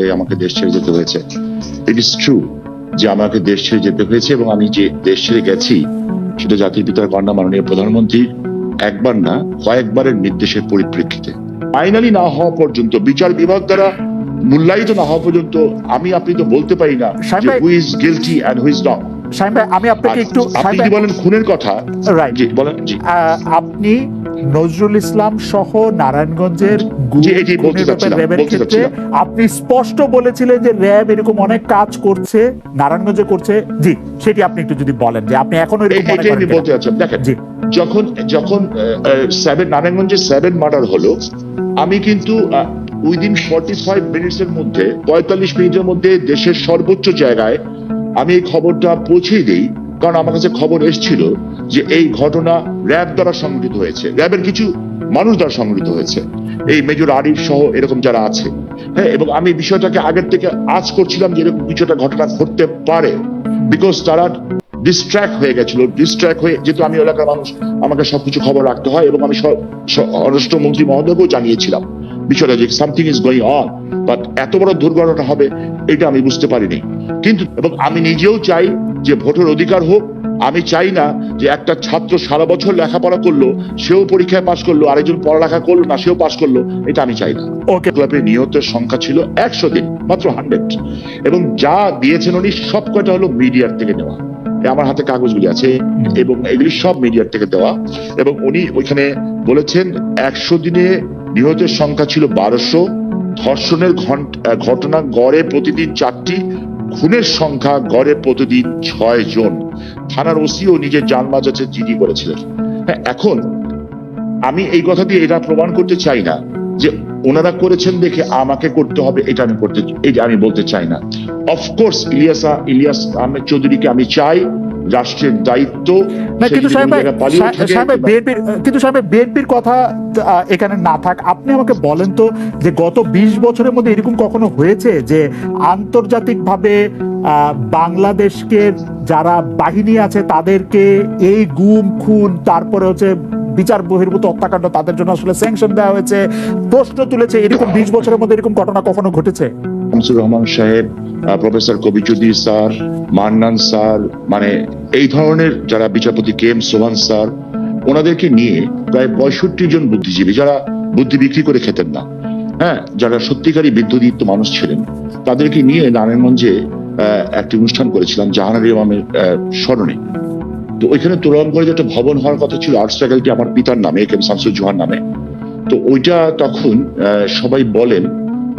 পরে আমাকে দেশ ছেড়ে যেতে হয়েছে। ইট ইস ট্রু যে আমাকে দেশ ছেড়ে যেতে হয়েছে এবং আমি যে দেশ ছেড়ে গেছি সেটা জাতির পিতার কন্যা মাননীয় প্রধানমন্ত্রী একবার না কয়েকবারের নির্দেশের পরিপ্রেক্ষিতে। ফাইনালি না হওয়া পর্যন্ত বিচার বিভাগ দ্বারা মূল্যায়িত না হওয়া পর্যন্ত আমি আপনি তো বলতে পারি না who's guilty and who's not Shahin ভাই আমি আপনাকে একটু আপনি বলেন খুনের কথা রাইট জি বলেন আপনি নজরুল ইসলাম সহ নারায়ণগঞ্জের র্যাবের ক্ষেত্রে আপনি স্পষ্ট বলেছিলেন যে র্যাব এরকম অনেক কাজ করছে নারায়ণগঞ্জে করছে। জি সেটি আপনি একটু যদি বলেন যে আপনি এখনও দেখেন যখন যখন সেভেন নারায়ণগঞ্জে সেভেন মার্ডার হলো আমি কিন্তু উইদিন ফর্টি ফাইভ মিনিটস এর মধ্যে পঁয়তাল্লিশ মিনিটের মধ্যে দেশের সর্বোচ্চ জায়গায় আমি এই খবরটা পৌঁছে দিই, কারণ আমার কাছে খবর এসেছিল যে এই ঘটনা র্যাব দ্বারা সংঘটিত হয়েছে। র্যাবের কিছু মানুষ দ্বারা সংঘটিত হয়েছে। এই মেজর আরিফ সহ এরকম যারা আছে। হ্যাঁ এবং আমি বিষয়টাকে আগের থেকে আজ করছিলাম যে এরকম কিছুটা ঘটনা ঘটতে পারে। বিকজ তারা ডিস্ট্র্যাক্ট হয়ে গেছিল ডিস্ট্র্যাক্ট হয়ে যেহেতু আমি এলাকার মানুষ, আমাকে সবকিছু খবর রাখতে হয় এবং আমি স্বরাষ্ট্রমন্ত্রী মহোদয়কেও জানিয়েছিলাম। বিষয়টা যে something is going on but এত বড় দুর্ঘটনা হবে এটা আমি বুঝতে পারিনি। কিন্তু এবং আমি নিজেও চাই যে ভোটের অধিকার হোক আমি চাই না যে একটা ছাত্র সারা বছর লেখাপড়া করল সেও পরীক্ষায় পাশ করল আরেকজন পড়ালেখা করল না সেও পাশ করল এটা আমি চাই না। ওকে ক্লাবের নিহতের সংখ্যা ছিল একশো দিন মাত্র হান্ড্রেড এবং যা দিয়েছেন উনি সব কয়টা হলো মিডিয়ার থেকে নেওয়া। আমার হাতে কাগজগুলি আছে এবং এগুলি সব মিডিয়ার থেকে দেওয়া। এবং উনি ওইখানে বলেছেন একশো দিনে নিহতের সংখ্যা ছিল বারোশো। ধর্ষণের ঘটনা গড়ে প্রতিদিন চারটি। খুনের সংখ্যা গড়ে প্রতিদিন ছয় জন। থানার ওসিও নিজের জান বাঁচাতে জিডি করেছিলেন। হ্যাঁ এখন আমি এই কথা দিয়ে এটা প্রমাণ করতে চাই না যে ওনারা করেছেন দেখে আমাকে করতে হবে, এটা আমি করতে এটা আমি বলতে চাই না। অফকোর্স ইলিয়াসা ইলিয়াস আহমেদ চৌধুরীকে আমি চাই রাষ্ট্রের দায়িত্ব না কিন্তু সাহেব সাহেব- বিএনপির কিন্তু সাহেব বিএনপির কথা এখানে না থাক। আপনি আমাকে বলেন তো যে গত বিশ বছরের মধ্যে এরকম কখনো হয়েছে যে আন্তর্জাতিকভাবে বাংলাদেশকে যারা বাহিনী আছে তাদেরকে এই গুম খুন তারপরে হচ্ছে বিচার বহির্ভূত হত্যাকাণ্ড তাদের জন্য আসলে স্যাংশন দেওয়া হয়েছে প্রশ্ন তুলেছে এরকম বিশ বছরের মধ্যে এরকম ঘটনা কখনো ঘটেছে? শামসুর রহমান সাহেব প্রফেসর কবি চৌধুরী স্যার মান্নান স্যার মানে এই ধরনের যারা বিচারপতি কে এম সোহান স্যার, ওনাদেরকে নিয়ে প্রায় পঁয়ষট্টি জন বুদ্ধিজীবী, যারা বুদ্ধি বিক্রি করে খেতেন না হ্যাঁ যারা সত্যিকারী বিদ্যুদীপ্ত মানুষ ছিলেন, তাদেরকে নিয়ে নারায়ণগঞ্জে একটি অনুষ্ঠান করেছিলাম জাহানারি ইমামের স্মরণে। তো ওইখানে তোরণগঞ্জে যে একটা ভবন হওয়ার কথা ছিল, আর্টস ফ্যাকাল্টি আমার পিতার নামে, কে এম শামসুর জোহার নামে। তো ওইটা তখন সবাই বলেন,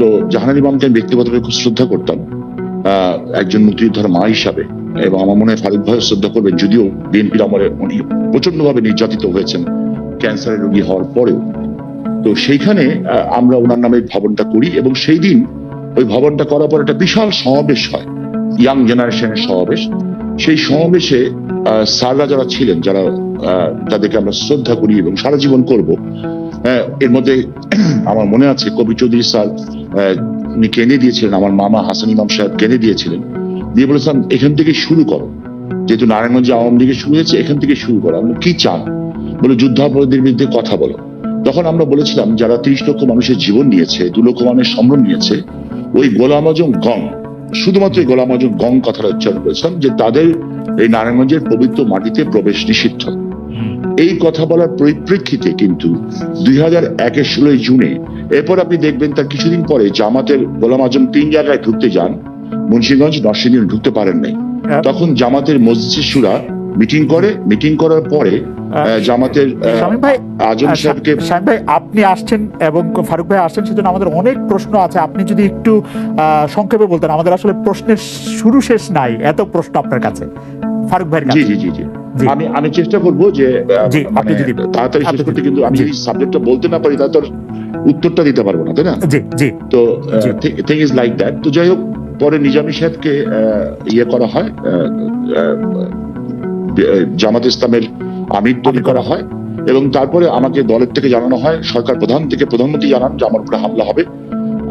তো জাহানার ইমামকে আমি ব্যক্তিগতভাবে খুব শ্রদ্ধা করতাম একজন মুক্তিযোদ্ধার মা হিসাবে। এবং আমার মনে হয় ফারুক ভাই শ্রদ্ধা করবেন যদিও বিএনপির আমলে উনি প্রচণ্ড ভাবে নির্যাতিত হয়েছেন ক্যান্সারের রোগী হওয়ার পরেও। তো সেইখানে আমরা ওনার নামে ভবনটা করি এবং সেই দিন ওই ভবনটা করার পর একটা বিশাল সমাবেশ হয় ইয়াং জেনারেশনের সমাবেশ। সেই সমাবেশে স্যাররা যারা ছিলেন যারা আহ, যাদেরকে আমরা শ্রদ্ধা করি এবং সারা জীবন করব। হ্যাঁ, এর মধ্যে আমার মনে আছে কবি চৌধুরী স্যার উনি কেনে দিয়েছিলেন আমার মামা হাসান ইমাম সাহেব কেনে দিয়েছিলেন। দিয়ে বলেছিলাম এখান থেকে শুরু করো। যেহেতু নারায়ণগঞ্জে আওয়ামী লীগের শুরু হয়েছে, এখান থেকে শুরু করো। আমরা কি চান? বলে, যুদ্ধাপরাধীদের বিরুদ্ধে কথা বলো। তখন আমরা বলেছিলাম, যারা তিরিশ লক্ষ মানুষের জীবন নিয়েছে, দু লক্ষ মানুষের সম্ভ্রম নিয়েছে, ওই গোলাম আজম গং শুধুমাত্র গোলাম আজম গং কথাটা উচ্চারণ করেছিলাম, যে তাদের এই নারায়ণগঞ্জের পবিত্র মাটিতে প্রবেশ নিষিদ্ধ। এই কথা বলার পরিপ্রেক্ষিতে কিন্তু দুই হাজার একের ষোলোই জুনে, এরপর আপনি দেখবেন তার কিছুদিন পরে জামাতের গোলাম আজম তিন জায়গায় ঢুকতে যান। মুন্সিগঞ্জ নরসিংদী ঢুকতে পারেন নাই। হ্যাঁ। তখন জামাতের মসজিদ সুরা মিটিং করে মিটিং করার পরে জামাতের শামীম ভাই আজম সাহেবকে শামীম ভাই আপনি আসছেন এবং ফারুক ভাই আসছেন সেজন্য আমাদের অনেক প্রশ্ন আছে। আপনি যদি একটু সংক্ষেপে বলতেন আমাদের আসলে প্রশ্নের শুরু শেষ নাই এত প্রশ্ন আপনার কাছে ফারুক ভাইয়ের জি কাছে। জি জি জি। আমি আমি চেষ্টা করব যে জি, মানে আপনি যদি- তাড়াতাড়ি শেষ করতে কিন্তু আমি যদি সাবজেক্টটা বলতে না পারি তাহলে উত্তরটা দিতে পারব না তাই না? জি জি। তো থিং ইজ লাইক দ্যাট তো যাই হোক পরে নিজামী সাহেবকে ইয়ে করা হয় জামাত ইসলামের আমির তৈরি করা হয় এবং তারপরে আমাকে দলের থেকে জানানো হয়, সরকার প্রধান থেকে প্রধানমন্ত্রী জানান যে আমার উপরে হামলা হবে।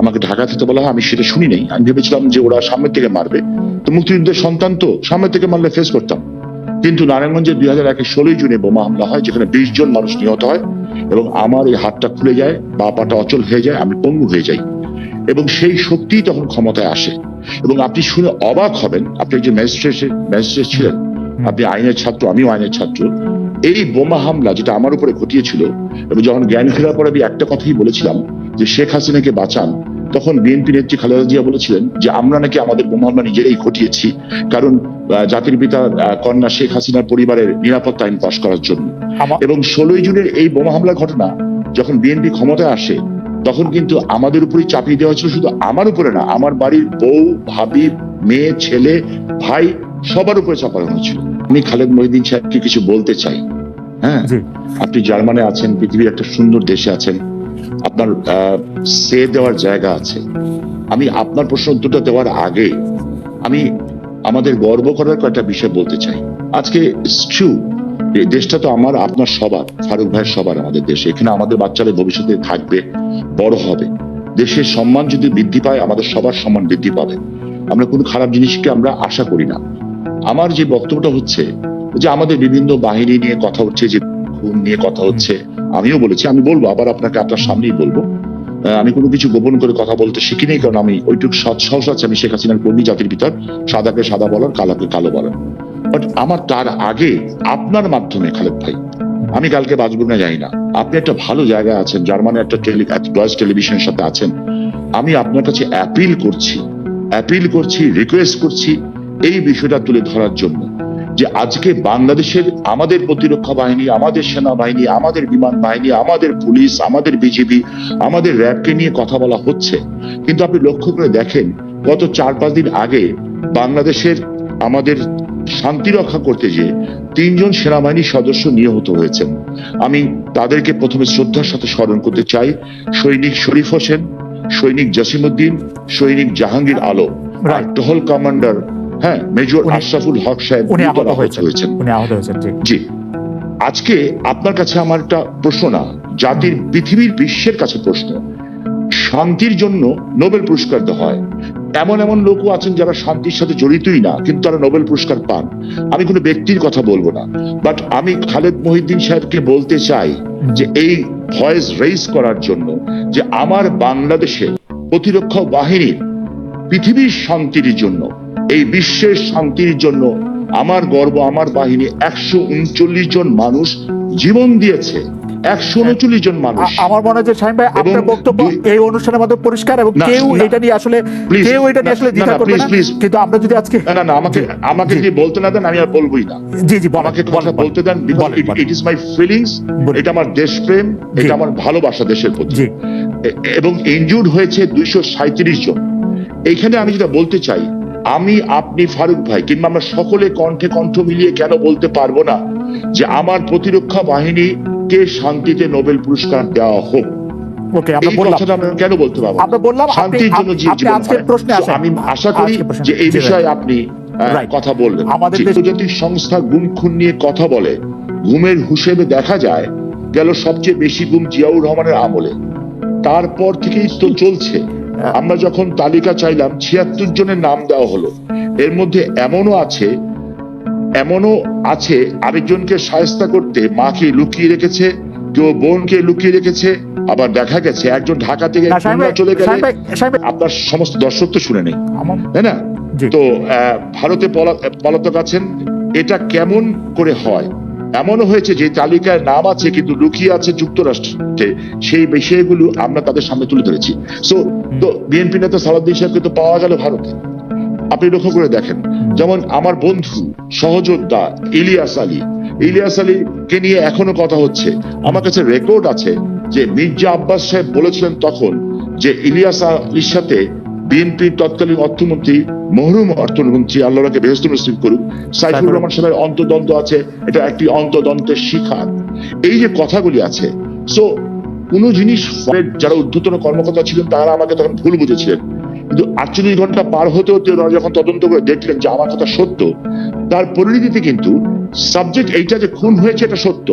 আমাকে ঢাকা থেকে বলা হয়, আমি সেটা শুনি নাই। আমি ভেবেছিলাম যে ওরা সামনের থেকে মারবে। তো মুক্তিযুদ্ধের সন্তান তো সামনের থেকে মারলে ফেস করতাম। কিন্তু নারায়ণগঞ্জে দুই হাজার একের ষোলোই জুনে বোমা হামলা হয়, যেখানে বিশ জন মানুষ নিহত হয় এবং আমার এই হাতটা খুলে যায়, বা পাটা অচল হয়ে যায়, আমি পঙ্গু হয়ে যাই। এবং সেই শক্তিই তখন ক্ষমতায় আসে। এবং আপনি শুনে অবাক হবেন আপনি একজন ম্যাজিস্ট্রেট ম্যাজিস্ট্রেট ছিলেন আপনি আইনের ছাত্র আমিও আইনের ছাত্র। এই বোমা হামলা যেটা আমার উপরে ঘটিয়েছিল এবং যখন জ্ঞান ফেরার পরে আমি একটা কথাই বলেছিলাম যে শেখ হাসিনাকে বাঁচান তখন বিএনপি নেত্রী খালেদা জিয়া বলেছিলেন যে আমরা নাকি আমাদের বোমা হামলা নিজেরাই ঘটিয়েছি কারণ জাতির পিতা কন্যা শেখ হাসিনার পরিবারের নিরাপত্তা আইন পাশ করার জন্য। এবং ষোলোই জুনের এই বোমা হামলার ঘটনা যখন বিএনপি ক্ষমতায় আসে তখন কিন্তু আমাদের উপরেই চাপিয়ে দেওয়া হয়েছিল শুধু আমার উপরে না আমার বাড়ির বউ ভাবি মেয়ে ছেলে ভাই সবার উপরে চাপানো হয়েছিল। আমি খালেদ মহিদিন সাহেবকে কিছু বলতে চাই। হ্যাঁ? আপনি জার্মানে আছেন পৃথিবীর একটা সুন্দর দেশে আছেন আপনার সে দেওয়ার জায়গা আছে। আমি আপনার প্রশ্ন উত্তরটা দেওয়ার আগে আমি আমাদের গর্ব করার কয়েকটা বিষয় বলতে চাই। আজকে ট্রু দেশটা তো আমার, আপনার সবার ফারুক ভাইয়ের সবার আমাদের দেশে। এখানে আমাদের বাচ্চারা ভবিষ্যতে থাকবে, বড় হবে। দেশের সম্মান যদি বৃদ্ধি পায়, আমাদের সবার সম্মান বৃদ্ধি পাবে। আমরা কোনো খারাপ জিনিসকে আমরা আশা করি না। আমার যে বক্তব্যটা হচ্ছে, যে আমাদের বিভিন্ন বাহিনী নিয়ে কথা হচ্ছে, যে খুন নিয়ে কথা হচ্ছে, আমিও বলেছি, আমি বলব, আবার আপনাকে আপনার সামনেই বলব। আমি কোনো কিছু গোপন করে কথা বলতে শিখিনি কারণ আমি ওইটুকু সৎ সাহস আছে, আমি শেখ হাসিনার কর্মী জাতির ভিতর, সাদাকে সাদা বলার, কালাকে কালো বলার। বাট আমার তার আগে আপনার মাধ্যমে, খালেদ ভাই। আমি কালকে বাঁচব না জানি না। আপনি একটা ভালো জায়গায় আছেন জার্মানে একটা ডয়েস টেলিভিশনের সাথে আছেন। আমি আপনার কাছে অ্যাপিল করছি অ্যাপিল করছি রিকোয়েস্ট করছি এই বিষয়টা তুলে ধরার জন্য যে আজকে বাংলাদেশের আমাদের প্রতিরক্ষা বাহিনী, আমাদের সেনাবাহিনী, আমাদের বিমান বাহিনী, আমাদের পুলিশ, আমাদের বিজিবি, আমাদের র্যাবকে নিয়ে কথা বলা হচ্ছে। কিন্তু আপনি লক্ষ্য করে দেখেন, গত চার পাঁচ দিন আগে বাংলাদেশের আমাদের শান্তি রক্ষা করতে যে তিনজন সেনাবাহিনীর সদস্য নিহত হয়েছেন। আমি তাদেরকে প্রথমে শ্রদ্ধার সাথে স্মরণ করতে চাই। সৈনিক শরীফ হোসেন সৈনিক জসিমউদ্দিন সৈনিক জাহাঙ্গীর আলম আর টহল কমান্ডার হ্যাঁ মেজর আশরাফুল হক সাহেব আহত হয়েছেন। জি। আজকে আপনার কাছে আমার একটা প্রশ্ন না জাতির পৃথিবীর বিশ্বের কাছে প্রশ্ন। শান্তির জন্য নোবেল পুরস্কার দেওয়া হয়। এমন এমন লোকও আছেন যারা শান্তির সাথে জড়িতই না, কিন্তু তারা নোবেল পুরস্কার পান। আমি কোনো ব্যক্তির কথা বলব না বাট আমি খালেদ মহিউদ্দিন সাহেবকে বলতে চাই যে এই ভয়েস রেইজ করার জন্য যে আমার বাংলাদেশে প্রতিরক্ষা বাহিনীর পৃথিবীর শান্তির জন্য, এই বিশ্বের শান্তির জন্য আমার গর্ব, আমার বাহিনী একশো উনচল্লিশ জন মানুষ জীবন দিয়েছে। একশো উনচল্লিশ জন মানুষ। আমার মনে হয় যে শাহিন ভাই আপনার বক্তব্য এই অনুষ্ঠানের মধ্যে পরিষ্কার এবং কেউ এটা নিয়ে আসলে কেউ এটা নিয়ে আসলে দ্বিধা করবে না। কিন্তু আমরা যদি আজকে না না আমাকে আমাকে যদি বলতে না দেন আমি আর বলবোই না। জি জি আমাকে কথা বলতে দেন। ইট ইজ মাই ফিলিংস এটা আমার দেশপ্রেম এটা আমার ভালোবাসা দেশের প্রতি। এবং ইনজুর্ড হয়েছে দুইশো সাঁত্রিশ জন। এইখানে আমি যেটা বলতে চাই আমি আপনি ফারুক ভাই কিংবা আমরা সকলে কণ্ঠে কণ্ঠ মিলিয়ে কেন বলতে পারব না যে আমার প্রতিরক্ষা বাহিনীকে শান্তিতে নোবেল পুরস্কার দেওয়া হোক। ওকে আমরা বললাম। কেন বলতে পারব আমরা বললাম শান্তির জন্য আজকের প্রশ্নে আসেন। আমি আশা করি যে এই বিষয়ে আপনি কথা বললেন আমাদের আন্তর্জাতিক সংস্থা গুম খুন নিয়ে কথা বলে গুমের হিসেবে দেখা যায় গেল সবচেয়ে বেশি গুম জিয়াউর রহমানের আমলে। তারপর থেকেই তো চলছে। আমরা যখন তালিকা চাইলাম ছিয়াত্তর জনের নাম দেওয়া হলো। এর মধ্যে এমনও আছে এমনও আছে আরেকজনকে সায়স্তা করতে মাকে লুকিয়ে রেখেছে কেউ বোনকে লুকিয়ে রেখেছে আবার দেখা গেছে একজন ঢাকা থেকে চলে গেলে আপনার সমস্ত দর্শক তো শুনে নেই তাই না? তো ভারতে পলাতক আছেন এটা কেমন করে হয়? এমনও হয়েছে যে তালিকায় নাম আছে কিন্তু লুকিয়ে আছে যুক্তরাষ্ট্রে সেই বিষয়গুলো আমরা তাদের সামনে তুলে ধরেছি। সো তো বিএনপি নেতা সালাদ্দিন সাহেবকে তো পাওয়া গেল ভারতে। আপনি লক্ষ্য করে দেখেন যেমন আমার বন্ধু সহযোদ্ধা ইলিয়াস আলী। ইলিয়াস আলীকে নিয়ে এখনও কথা হচ্ছে। আমার কাছে রেকর্ড আছে যে মির্জা আব্বাস সাহেব বলেছিলেন তখন যে ইলিয়াস আলীর সাথে বিএনপির তৎকালীন অর্থমন্ত্রী মহরুম অর্থমন্ত্রী আল্লাহকে বেহস্ত নসিব করুক। সাইফুর রহমান সাহেবের অন্তদ্বন্দ্ব আছে এটা একটি অন্তদ্বন্দ্বের শিখার এই যে কথাগুলি আছে সো কোন জিনিস যারা ঊর্ধ্বতন কর্মকর্তা ছিলেন তারা আমাকে তখন ভুল বুঝেছিলেন। কিন্তু আটচল্লিশ ঘণ্টা পার হতে হতে ওনারা যখন তদন্ত করে দেখলেন যে আমার কথা সত্য তার পরিণতিতে কিন্তু সাবজেক্ট এইটা যে খুন হয়েছে এটা সত্য।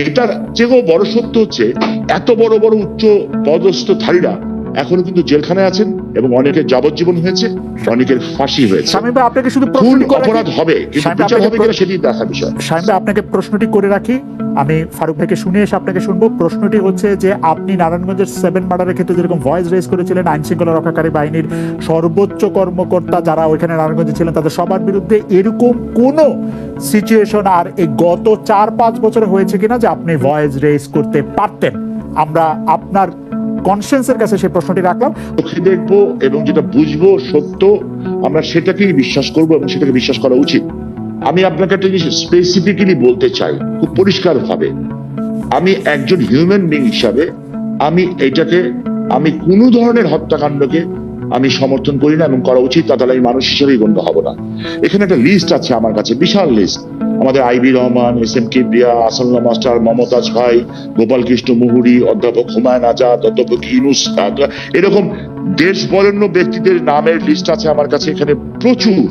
এটার চেয়েও বড় সত্য হচ্ছে এত বড় বড় উচ্চ পদস্থ ধারীরা এখনও কিন্তু জেলখানায় আছেন এবং অনেকের যাবজ্জীবন হয়েছে অনেকের ফাঁসি হয়েছে। আপনাকে শুধু খুন অপরাধ হবে কিন্তু বিচার হবে কিনা সেটি বিষয়। আপনাকে প্রশ্নটি করে রাখি। আমি ফারুক ভাইকে শুনে এসে আপনাকে শুনব। প্রশ্নটি হচ্ছে যে আপনি নারায়ণগঞ্জের সেভেন মার্ডারের ক্ষেত্রে যেরকম ভয়েস রেজ করেছিলেন আইন শৃঙ্খলা রক্ষাকারী বাহিনীর সর্বোচ্চ কর্মকর্তা যারা ওইখানে নারায়ণগঞ্জে ছিলেন তাদের সবার বিরুদ্ধে এরকম কোনো সিচুয়েশন আর এই গত চার পাঁচ বছরে হয়েছে কিনা যে আপনি ভয়েস রেজ করতে পারতেন? আমরা আপনার কনসেন্সের কাছে সেই প্রশ্নটি রাখলাম। চোখে দেখব এবং যেটা বুঝব সত্য, আমরা সেটাকেই বিশ্বাস করব এবং সেটাকে বিশ্বাস করা উচিত। আমি আপনাকে একটা জিনিস স্পেসিফিক্যালি বলতে চাই, খুব পরিষ্কার ভাবে আমি একজন হিউম্যান বিং হিসাবে আমি এটাকে, আমি কোনো ধরনের হত্যাকাণ্ডকে আমি সমর্থন করি না এবং করা উচিত তাহলে আমি মানুষ হিসেবেই গণ্য হব না। এখানে একটা লিস্ট আছে আমার কাছে, বিশাল লিস্ট আমাদের IB Rahman S M Kibria আসাল্লা মাস্টার মমতাজ ভাই গোপাল কৃষ্ণ মুহুরি অধ্যাপক হুমায়ুন আজাদ অধ্যাপক ইনুস এরকম দেশ বরেণ্য ব্যক্তিদের নামের লিস্ট আছে আমার কাছে এখানে প্রচুর।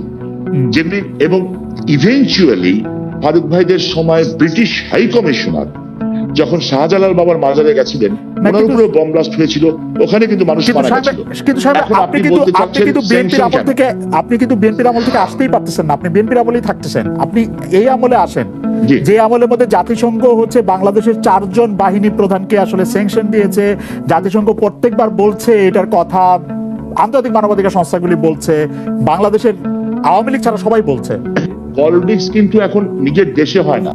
যেগুলি এবং ইভেনচুয়ালি ফারুক ভাইদের সময় ব্রিটিশ হাই কমিশনার যখন শাহজালাল বাবার মাজারে গেছিলেন ওনার উপরে বম ব্লাস্ট হয়েছিল ওখানে কিন্তু মানুষ মারা গেছিল। কিন্তু সাহেব আপনি আপনি কিন্তু আপনি কিন্তু বিএনপির আমল থেকে আপনি কিন্তু বিএনপির আমল থেকে আসতেই পারতেছেন না আপনি বিএনপির আমলেই থাকতেছেন। আপনি এই আমলে আসেন। যে আমলের মধ্যে জাতিসংঘ হচ্ছে বাংলাদেশের চারজন বাহিনী প্রধানকে আসলে স্যাংশন দিয়েছে। জাতিসংঘ প্রত্যেকবার বলছে এটার কথা আন্তর্জাতিক মানবাধিকার সংস্থাগুলি বলছে বাংলাদেশের আওয়ামী লীগ ছাড়া সবাই বলছে। পলিটিক্স কিন্তু এখন নিজের দেশে হয় না।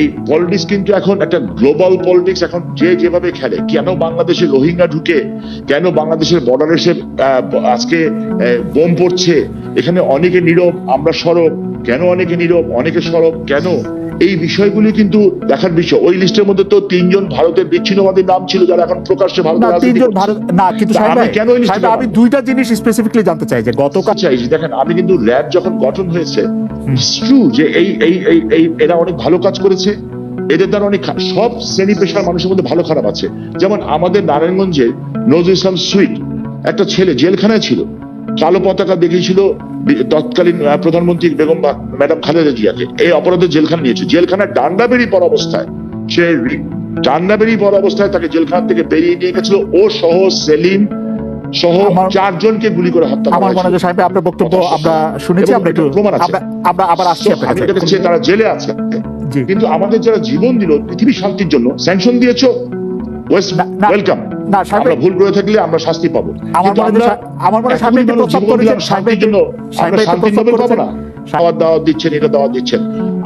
এই পলিটিক্স কিন্তু এখন একটা গ্লোবাল পলিটিক্স এখন যে যেভাবে খেলে, কেন বাংলাদেশে রোহিঙ্গা ঢুকে, কেন বাংলাদেশের বর্ডারে এসে আজকে বোম পড়ছে, এখানে অনেকে নীরব, আমরা সরব কেন অনেকে নীরব অনেকে সরব? কেন? এই বিষয়গুলি কিন্তু দেখার বিষয়। ওই লিস্টের মধ্যে তো তিনজন ভারতের বিচ্ছিন্নবাদীর নাম ছিল যারা এখন প্রকাশ্যে ভারতের তিনজন ভারত না কিন্তু আমি কেন আমি দুইটা জিনিস স্পেসিফিকলি জানতে চাই যে গতকাল চাই দেখেন আমি কিন্তু ল্যাব যখন গঠন হয়েছে ট্রু যে এই এই এই এই এরা অনেক ভালো কাজ করেছে এদের দ্বারা অনেক সব শ্রেণি পেশার মানুষের মধ্যে ভালো খারাপ আছে। যেমন আমাদের নারায়ণগঞ্জে নজরুল ইসলাম সুইট একটা ছেলে জেলখানায় ছিল। কালো পতাকা দেখিয়েছিল তৎকালীন প্রধানমন্ত্রী বেগম ম্যাডাম খালেদা জিয়াকে। এই অপরাধে জেলখানা নিয়েছে। জেলখানায় ডান্ডা বেরিয়ে পড়া অবস্থায় সে ডান্ডা বেরিয়ে পড়া অবস্থায় তাকে জেলখানা থেকে বেরিয়ে নিয়ে গেছিল। ও সহ সেলিম সহ চারজনকে গুলি করে হত্যা করা আমার মনে হয় সাহেব আপনার বক্তব্য আমরা শুনেছি আমরা একটু প্রমাণ আছে। আমরা আবার আসছি আপনার তারা জেলে আছে। কিন্তু আমাদের যারা জীবন দিল পৃথিবীর শান্তির জন্য স্যাংশন দিয়েছ? ওয়েলকাম না, আমরা ভুল করে থাকলে আমরা শাস্তি পাবো। আমার কিন্তু মনে আমরা মনে হয় মানুষ প্রস্তাব করেছেন, শান্তির জন্য আমরা শান্তি পাবো না। দাওয়াত দিচ্ছেন এটা দাওয়াত দিচ্ছেন।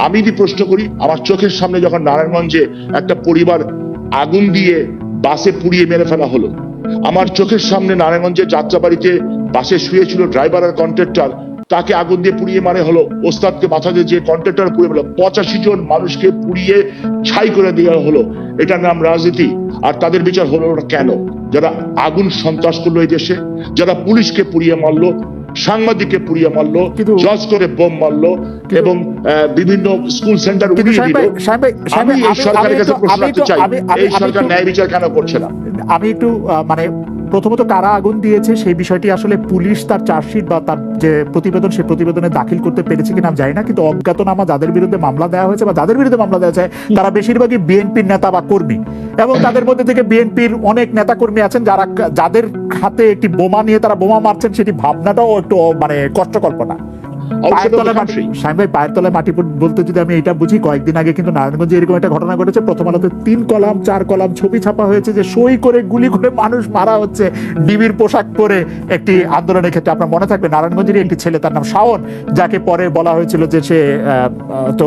আমি যদি প্রশ্ন করি আমার চোখের সামনে যখন নারায়ণগঞ্জে একটা পরিবার আগুন দিয়ে বাসে পুড়িয়ে মেরে ফেলা হলো আমার চোখের সামনে নারায়ণগঞ্জের যাত্রাবাড়িতে বাসে শুয়েছিল ড্রাইভার আর কন্ট্রাক্টর তাকে আগুন দিয়ে পুড়িয়ে মারে হলো। ওস্তাদকে মাথা দিয়ে যে কন্ট্রাক্টর পুড়িয়ে হলো পঁচাশি জন মানুষকে পুড়িয়ে ছাই করে দেওয়া হলো। এটার নাম রাজনীতি। আর তাদের বিচার হলো না কেন? যারা আগুন সন্ত্রাস করল এই দেশে যারা পুলিশকে পুড়িয়ে মারলো সাংবাদিককে পুড়িয়ে মারলো জজ করে বোম মারলো এবং বিভিন্ন স্কুল সেন্টার উড়িয়ে দিল। আমি এই সরকারের কাছে প্রশ্ন রাখতে চাই এই সরকার ন্যায় বিচার কেন করছে না? আমি একটু মানে প্রথমত কারা আগুন দিয়েছে, সেই বিষয়টি আসলে পুলিশ তার চার্জশিট বা তার যে প্রতিবেদন, সেই প্রতিবেদনে দাখিল করতে পেরেছে কিনা আমি জানি না, কিন্তু অজ্ঞাতনামা যাদের বিরুদ্ধে মামলা দেওয়া হয়েছে বা যাদের বিরুদ্ধে মামলা দেওয়া হয়েছে তারা বেশিরভাগই বিএনপির নেতা বা কর্মী। এবং তাদের মধ্যে থেকে বিএনপির অনেক নেতা কর্মী আছেন যারা যাদের হাতে একটি বোমা নিয়ে তারা বোমা মারছেন, সেটি ভাবনাটাও একটু মানে কষ্টকল্পনা ভাই পায়ের তলায় মাটি বলতে যদি আমি এটা বুঝি কয়েকদিন আগে কিন্তু নারায়ণগঞ্জে এরকম একটা ঘটনা ঘটেছে। প্রথম আলোতে তিন কলাম চার কলাম ছবি ছাপা হয়েছে যে সই করে গুলি করে মানুষ মারা হচ্ছে ডিবির পোশাক পরে একটি আন্দোলনের ক্ষেত্রে। আপনার মনে থাকবে নারায়ণগঞ্জেরই একটি ছেলে তার নাম শাওন যাকে পরে বলা হয়েছিল যে সে তো